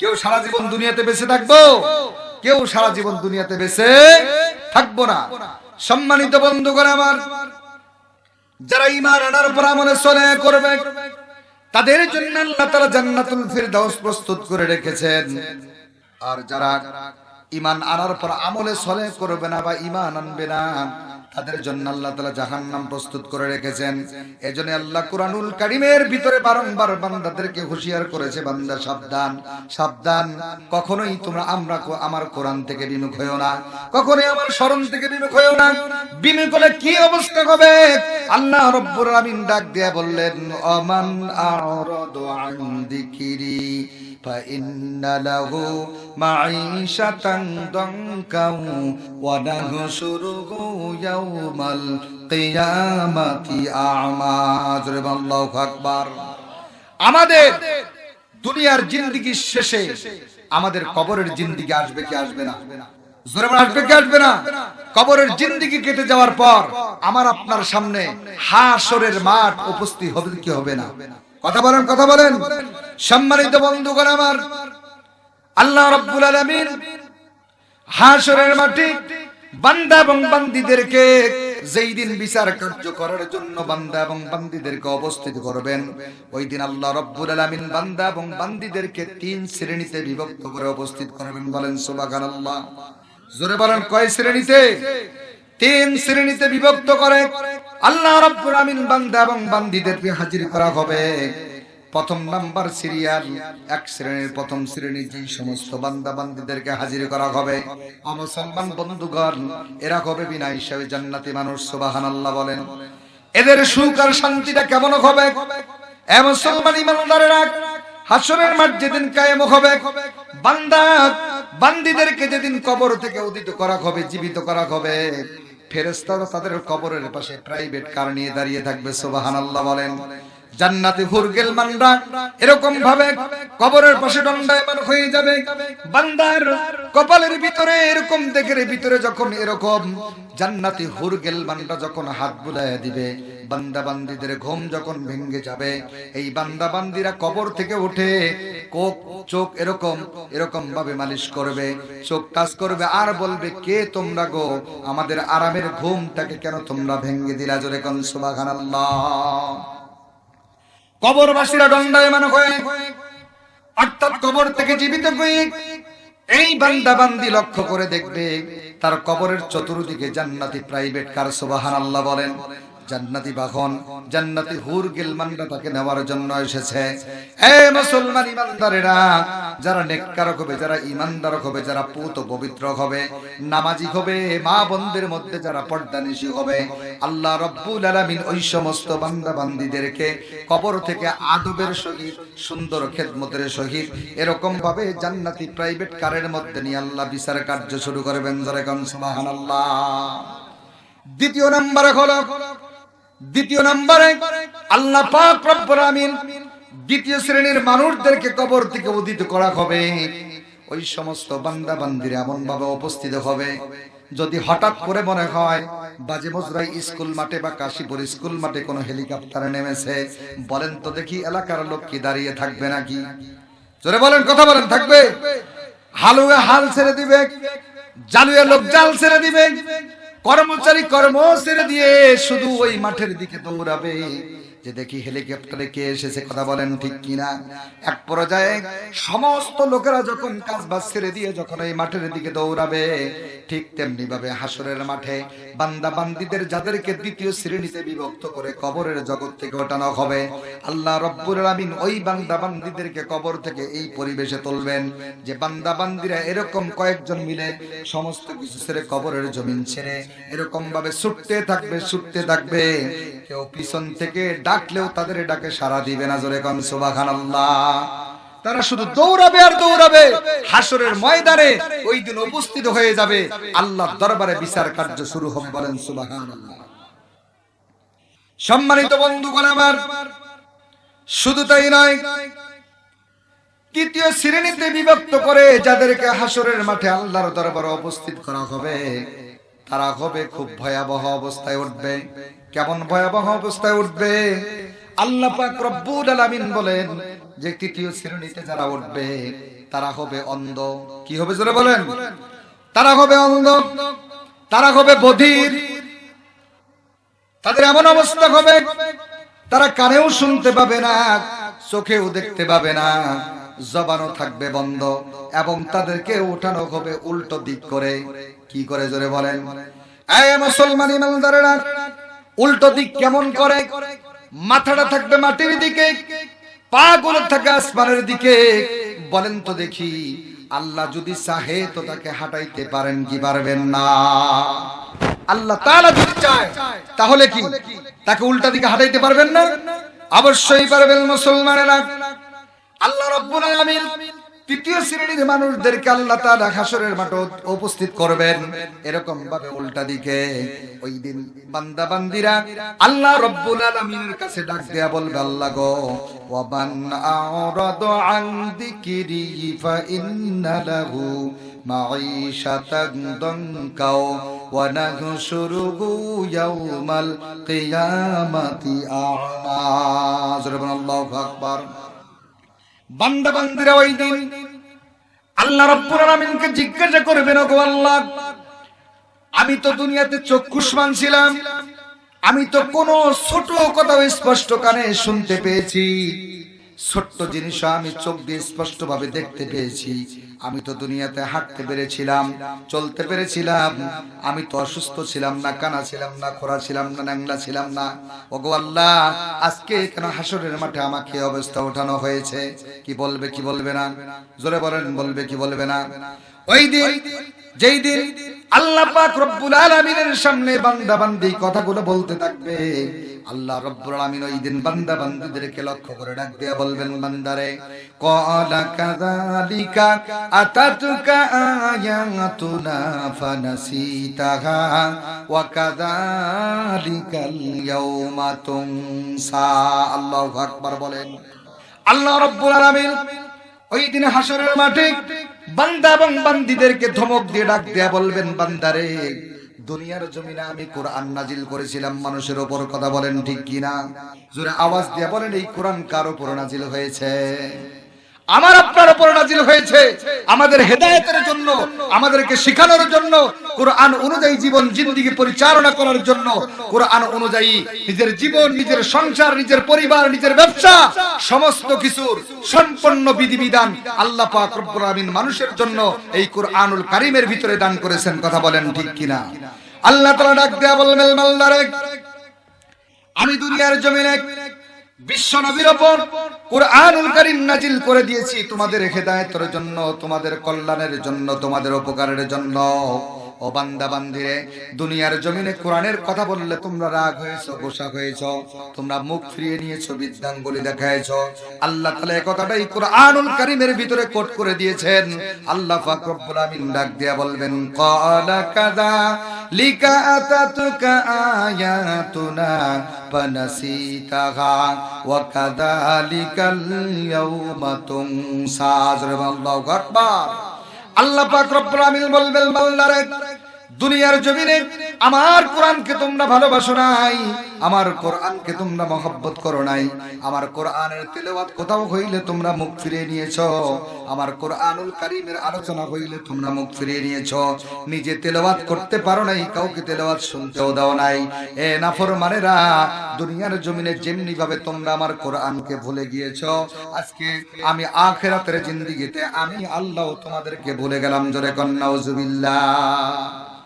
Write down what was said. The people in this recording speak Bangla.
কেউ সারা জীবন দুনিয়াতে বেঁচে থাকব? কেউ সারা জীবন দুনিয়াতে বেঁচে থাকব না। সম্মানিত বন্ধুগণ আমার, যারা ইমান আনার পর আমলে চলে করবে, তাদের জন্য আল্লাহ তাআলা জান্নাতুল ফিরদাউস প্রস্তুত করে রেখেছেন। আর যারা ইমান আনার পর আমলে চলে করবে না বা ইমান আনবে না তাদের জন্য আল্লাহ তাআলা জাহান্নাম প্রস্তুত করে রেখেছেন এজন্য আল্লাহ কুরআনুল কারীমের ভিতরে বারংবার বান্দাদেরকে হুঁশিয়ার করেছে বান্দা সাবধান সাবধান কখনোই তোমরা আমরা কো- আমার কোরআন থেকে বিমুখ হয়েও না কখনোই আমার স্মরণ থেকে বিমুখ হয়েও না বিমুখ হলে কি অবস্থা হবে আল্লাহ রব্বুর আমিন ডাক দিয়া বললেন অমান আরাদু আন যিকরি فإن له معيشة ضنكا ونحشره يوم ইয়াউমাল কিয়ামাতি আ'মা। আকবার। আমাদের দুনিয়ার জিন্দিগির শেষে আমাদের কবরের জিন্দিগি আসবে কি আসবে না? জোরে আসবে কি আসবে না? কবরের কেটে যাওয়ার পর আমার আপনার সামনে হাসরের মাঠ উপস্থিত হবে কি হবে না? কথা বলেন কথা বলেন। সম্মানিত বন্ধুগণ আমার, আল্লাহ রাব্বুল আলামিন হাসরের মাটি বান্দা এবং বান্দীদেরকে যেই দিন বিচার কার্য করার জন্য বান্দা এবং বান্দীদেরকে অবস্থিত করবেন, ওই দিন আল্লাহ রব্বুল আলামিন বান্দা এবং বান্দীদেরকে তিন শ্রেণীতে বিভক্ত করে অবস্থিত করবেন বলেন সুবহানাল্লাহ। জোরে বলেন, কয় শ্রেণীতে? তিন শ্রেণীতে বিভক্ত করে আল্লাহ রব্বুল আলামিন বান্দা এবং বান্দীদেরকে হাজির করা হবে। প্রথম নাম্বার সিরিয়াল, এক শ্রেণির প্রথম শ্রেণির যে সমস্ত বান্দা বান্দিদেরকে হাজির করা হবে। অমুসলমান বন্ধুগণ, এরা হবে বিনা হিসাবে জান্নাতি মানুষ, সুবহানাল্লাহ বলেন। এদের সুখ আর শান্তিটা কেমন হবে? এ মুসলমান ইমানদারেরা হাসরের মাঠ যেদিন কায়েম হবে, বান্দা বান্দিদেরকে যেদিন কবর থেকে উদিত করা হবে, জীবিত করা হবে ফেরেস্তারা তাদের কবরের পাশে প্রাইভেট কার নিয়ে দাঁড়িয়ে থাকবে, সুবহানাল্লাহ বলেন। জান্নাতে হুরগেল মান্ডা এরকম ভাবে কবরের পাশে দণ্ডায়মান হয়ে যাবে। বান্দার কপালের ভিতরে এরকম দেখের ভিতরে যখন এরকম জান্নাতি হুরগেল মান্ডা যখন হাত বুলায় দিবে, বান্দা বান্দিদের ঘুম যখন ভেঙে যাবে, এই বান্দা বান্দিরা কবর থেকে উঠে কোক চোখ এরকম এরকম ভাবে মালিশ করবে, চোখ টাচ করবে, আর বলবে, কে তোমরা গো? আমাদের আরামের ঘুমটাকে কেন তোমরা ভেঙে দিলা? জোরে কোন, সুবহানাল্লাহ। কবরবাসীরা দণ্ডায়মান হয়ে, অর্থাৎ কবর থেকে জীবিত হয়ে এই বান্দা বান্দি লক্ষ্য করে দেখবে, তার কবরের চতুর্দিকে জান্নাতি প্রাইভেট কার সুবহানাল্লাহ বলেন। জান্নাতি বাহন, জান্নাতি হুর গিলমানরা তাকে নেওয়ার জন্য এসেছে। এ মুসলমান ইমানদারেরা, যারা নেককারক হবে, যারা ইমানদারক হবে, যারা পুত পবিত্র হবে, নামাজি হবে, মা বন্ধের মধ্যে যারা পর্দানিশী হবে, আল্লাহ রব্বুল আলামিন ওই সমস্ত বান্দা বান্দিদেরকে কবর থেকে আদবের সহিত, সুন্দর খেদমতের সহিত এরকম ভাবে জান্নাতি প্রাইভেট কারের মধ্যে নিয়ে আল্লাহ বিচার কার্য শুরু করবেন। কন, সুবহানাল্লাহ। দ্বিতীয় নম্বরে হলো দ্বিতীয় নম্বরে, আল্লাহ পাক রব্বুল আমিন দ্বিতীয় শ্রেণির মানুষদেরকে কবর থেকে উদিত করা হবে। ওই সমস্ত বান্দা বান্দিরা এমন ভাবে উপস্থিত হবে, যদি হঠাৎ করে মনে হয় বাজে মজরাই স্কুল মাঠে বা কাশীপুর স্কুল মাঠে কোনো হেলিকপ্টারে নেমেছে, বলেন তো দেখি এলাকার লোক কি দাঁড়িয়ে থাকবে নাকি? জোরে বলেন, কথা বলেন, থাকবে? হালুয়া হাল ছেড়ে দিবে, জালুয়া লোক জাল ছেড়ে দিবে কর্মচারী কর্ম ছেড়ে দিয়ে শুধু ওই মাঠের দিকে দৌড়াবে। যে দেখি হেলিকপ্টারে কে এসেছে কথা বলেন ঠিক কিনা? এক পর্যায়ে সমস্ত লোকেরা যখন কাজ বাজ ছেড়ে দিয়ে যখন এই মাঠের দিকে দৌড়াবে, ঠিক তেমনি ভাবে হাসরের মাঠে বান্দা বান্দিদের যাদেরকে দ্বিতীয় শ্রেণীতে বিভক্ত করে কবরের জগৎ থেকে ওঠানো হবে, আল্লাহ রব্বুর আলামিন ওই বান্দা বান্দিদেরকে কবর থেকে এই পরিবেশে তুলবেন যে বান্দা বান্দিরা এরকম কয়েকজন মিলে সমস্ত কিছু ছেড়ে কবরের জমিন ছেড়ে এরকম ভাবে ছুটতে থাকবে ছুটতে থাকবে। কেউ পিছন থেকে ডাকলেও তাদের ডাকে সাড়া দিবে না জোরে কন, সুবহানাল্লাহ। তারা শুধু দৌড়াবে আর দৌড়াবে। হাসরের ময়দানে ওই দিন উপস্থিত হয়ে যাবে। আল্লাহর দরবারে বিচার কার্য শুরু হবে বলেন, সুবহানাল্লাহ। সম্মানিত বন্ধুগণ আমার, শুধু তাই নয়, তৃতীয় শ্রেণীতে বিভক্ত করে যাদেরকে হাসরের মাঠে আল্লাহর দরবারে উপস্থিত করা হবে তারা হবে খুব ভয়াবহ অবস্থায় উঠবে। কেমন ভয়াবহ অবস্থায় উঠবে? আল্লাহ পাক রব্বুল আলামিন বলেন যে তৃতীয় শ্রেণীতে যারা উঠবে, তারা হবে অন্ধ। কি হবে জোরে বলেন? তারা হবে অন্ধ, তারা হবে বধির। তাদের এমন অবস্থা হবে, তারা কানেও শুনতে পাবে না, চোখেও দেখতে পাবে না, জবানও থাকবে বন্ধ, এবং তাদেরকে উঠানো হবে উল্টো দিক করে। কি করে জোরে বলেন? এই মুসলমান ইমানদারেরা, উল্টো দিক কেমন করে? মাথাটা থাকবে মাটির দিকে পা গুলো থাকে আসমানের দিকে। বলেন তো দেখি, আল্লাহ যদি চাহে তো তাকে হাঁটাইতে পারেন কি পারবেন না? আল্লাহ তাআলা যদি চায়, তাহলে কি? তাকে উল্টা দিকে হাঁটাইতে পারবেন না? অবশ্যই পারবেন মুসলমানেরা। আল্লাহ রাব্বুল আলামিন তৃতীয় শ্রেণির মানুষদেরকে আল্লাহ তাআলা হাসরের মাঠে উপস্থিত করবেন। এরকম ভাবে উল্টা দিকে ওই দিন বান্দা বান্দিরা আল্লাহ রাব্বুল আলামিনের কাছে ডাক দেয়া বলবে, আল্লাহ গো ওয়া মান আরাদা আন যিকরি ফা ইন্না লাহু মাঈশাতান দানকাও ওয়া নাহশুরুহু ইয়াউমাল কিয়ামাতি আ'মা। আল্লাহু আকবার। বান্দা বান্দিরা ওই দিন আল্লাহ রব্বুল আলামিনকে জিজ্ঞাসা করবেন, ওগো আল্লাহ, আমি তো দুনিয়াতে চক্ষুষ্মান ছিলাম আমি তো কোনো ছোট কথাও স্পষ্ট কানে শুনতে পেয়েছি। ছোট্ট জিনিস আমি চোখ দিয়ে স্পষ্ট ভাবে দেখতে পেয়েছি। আমি তো দুনিয়াতে হাঁটতে পেরেছিলাম, চলতে পেরেছিলাম। আমি তো অসুস্থ ছিলাম না, কানা ছিলাম না খোরা ছিলাম না ন্যাংলা ছিলাম না। ওগো আল্লাহ, আজকে কেন হাসরের মাঠে আমাকে অবস্থা ওঠানো হয়েছে? কি বলবে কি বলবে না? জোরে বলেন, বলবে, কি বলবে না? ওই দিন, যেই দিন আল্লাহ পাক রব্বুল আলামিনের সামনে বান্দা বান্দি কথাগুলো বলতে থাকবে। আল্লাহ রব্বুল আলামিন ওই দিন বান্দা বান্দিদেরকে লক্ষ্য করে ডাক দিয়া বলবেন, বান্দারে ক্বালা কাযালিকা আতাতুকা আয়াতুনা ফানাসিতাহা ওয়া কাযালিকাল ইয়াউমা তুনসা। আল্লাহু আকবার বলেন। আল্লাহ রব্বুল আলামিন ওই দিন হাসরের মাঠে বান্দা এবং বান্দিদেরকে ধমক দিয়ে ডাক দেয়া বলবেন বান্দারে দুনিয়ার জমিনে আমি কোরআন নাজিল করেছিলাম, মানুষের ওপর কথা বলেন ঠিক কিনা? জোরে আওয়াজ দিয়ে বলেন, এই কোরআন কার উপর নাজিল হয়েছে? আমার আপনার উপর নাজিল হয়েছে। আমাদের হেদায়েতের জন্য, আমাদেরকে শেখানোর জন্য, কোরআন অনুযায়ী জীবন জিন্দিগি পরিচালনা করার জন্য, কোরআন অনুযায়ী নিজের জীবন, নিজের সংসার, নিজের পরিবার, নিজের ব্যবসা, সমস্ত কিছুর সম্পন্ন বিধিবিধান আল্লাহ পাক রব্বুল আলামিন মানুষের জন্য এই কোরআনুল কারীমের ভিতরে দান করেছেন, কথা বলেন ঠিক কিনা? আল্লাহ তাআলা ডাক দেয়া বলবেন মালদারে আমি দুনিয়ার জমিনে বিশ্ব নবীর ওপর কোরআনুল করে দিয়েছি। তোমাদের জন্য তোমাদের কল্যাণের জন্য তোমাদের উপকারের জন্য। ও বান্দা বান্দিরে, দুনিয়ার জমিনে কোরআনের কথা বললে তোমরা রাগ হয়েছো গোসা হয়েছো, তোমরা মুখ ফিরিয়ে নিয়েছো বিদ্যাঙ্গুলি দেখাইছো আল্লাহ তাআলা এই কথাটাই কোরআনুল কারীমের ভিতরে কোট করে দিয়েছেন। আল্লাহ পাক রব্বুল আমিন ডাক দিয়া বলবেন, ক্বালা কাযা লিকা আতাতুকা আয়াতুনা ফানাসিতাহা ওয়া কাযালিকাল ইয়াউমা তুনসা। আল্লাহু আকবার আল্লাহ পাক রব্বুল আমিন বলবেন, বান্দারে দুনিয়ার জমিনে আমার কোরআনকে তোমরা ভালোবাসো নাই, আমার কোরআনকে তোমরা মহব্বত করো নাই, আমার কোরআনের তেলাওয়াত কোথাও হইলে তোমরা মুখ ফিরিয়ে নিয়েছো, আমার কোরআনুল কারীমের আলোচনা হইলে তোমরা মুখ ফিরিয়ে নিয়েছো, নিজে তেলাওয়াত করতে পারো নাই, কাউকে তেলাওয়াত শুনতেও দাও নাই। এ নাফরমানেরা, দুনিয়ার জমিনে যেমনি ভাবে তোমরা আমার কোরআনকে ভুলে গিয়েছো, আজকে আমি আখেরাতের জিন্দিগিতে আমি আল্লাহ তোমাদেরকে ভুলে গেলাম, জোরে কন্নাউজুবিল্লাহ